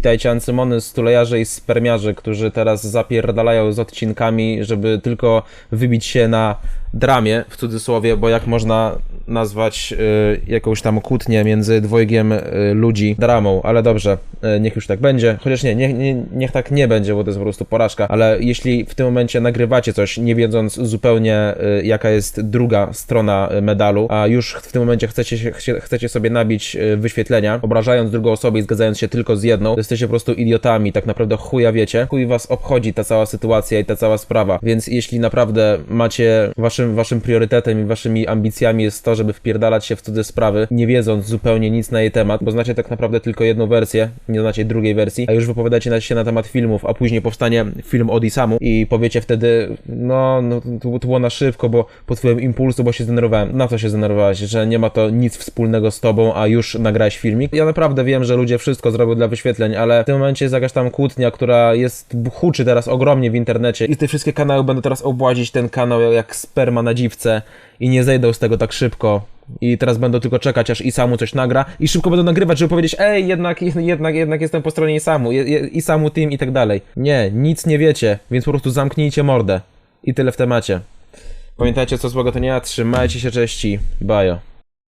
Witajcie Ancymony, stulejarze i spermiarze, którzy teraz zapierdalają z odcinkami, żeby tylko wybić się na dramie, w cudzysłowie, bo jak można nazwać y, jakąś tam kłótnię między dwojgiem y, ludzi dramą, ale dobrze, y, niech już tak będzie. Chociaż nie, nie, nie, niech tak nie będzie, bo to jest po prostu porażka, ale jeśli w tym momencie nagrywacie coś, nie wiedząc zupełnie jaka jest druga strona medalu, a już w tym momencie chcecie, chcecie sobie nabić wyświetlenia, obrażając drugą osobę i zgadzając się tylko z jedną, to jesteście po prostu idiotami, tak naprawdę chuja wiecie, chuj was obchodzi ta cała sytuacja i ta cała sprawa, więc jeśli naprawdę macie, waszym, waszym priorytetem i waszymi ambicjami jest to, żeby wpierdalać się w cudze sprawy, nie wiedząc zupełnie nic na jej temat, bo znacie tak naprawdę tylko jedną wersję, nie znacie drugiej wersji, a już wypowiadacie się na temat filmów, a później powstanie film od Isamu i powiecie wtedy, no, no to, to było na szybko, bo pod wpływem impulsu, bo się zdenerwowałem. Na co się zdenerwowałeś? Że nie ma to nic wspólnego z tobą, a już nagrałeś filmik? Ja naprawdę wiem, że ludzie wszystko zrobią dla wyświetleń, ale w tym momencie jest jakaś tam kłótnia, która jest, huczy teraz ogromnie w internecie i te wszystkie kanały będą teraz obłazić ten kanał jak sperma na dziwce i nie zejdą z tego tak szybko. I teraz będą tylko czekać, aż Isamu coś nagra i szybko będą nagrywać, żeby powiedzieć, ej, jednak, jednak, jednak jestem po stronie Isamu, je- je- Isamu Team i tak dalej. Nie, nic nie wiecie, więc po prostu zamknijcie mordę. I tyle w temacie. Pamiętajcie, co złego to nie ja, trzymajcie się, cześć i bajo.